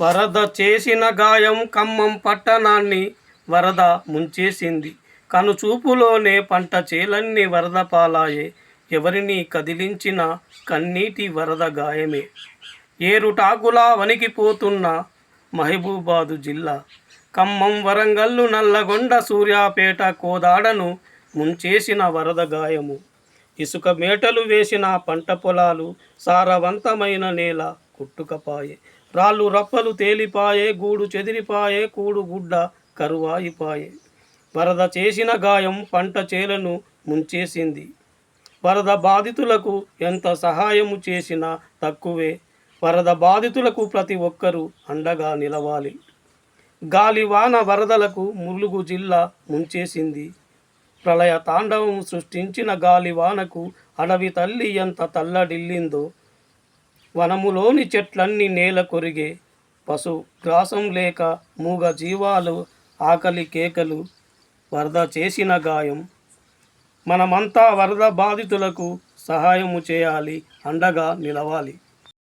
వరద చేసిన గాయం ఖమ్మం పట్టణాన్ని వరద ముంచేసింది. కనుచూపులోనే పంట చేలన్నీ వరద పాలాయే. ఎవరిని కదిలించిన కన్నీటి వరద గాయమే. ఏరుటాకులా వణికిపోతున్న మహబూబాదు జిల్లా. ఖమ్మం వరంగల్లు నల్లగొండ సూర్యాపేట కోదాడను ముంచేసిన వరద గాయము. ఇసుక మేటలు వేసిన పంట పొలాలు సారవంతమైన నేల. కుట్టుకపాయే. రాళ్ళు రప్పలు తేలిపాయే గూడు చెదిరిపాయే కూడు గుడ్డ కరువాయిపాయే. వరద చేసిన గాయం పంట చేలను ముంచేసింది. వరద బాధితులకు ఎంత సహాయము చేసినా తక్కువే. వరద బాధితులకు ప్రతి ఒక్కరూ అండగా నిలవాలి. గాలివాన వరదలకు ములుగు జిల్లా ముంచేసింది. ప్రళయ తాండవం సృష్టించిన గాలివానకు అడవి తల్లి ఎంత తల్లడిల్లిందో వనములోని చెట్లన్నీ నేల కొరిగే. పశు గ్రాసం లేక మూగ జీవాలు ఆకలి కేకలు వరద చేసిన గాయం. మనమంతా వరద బాధితులకు సహాయము చేయాలి అండగా నిలవాలి.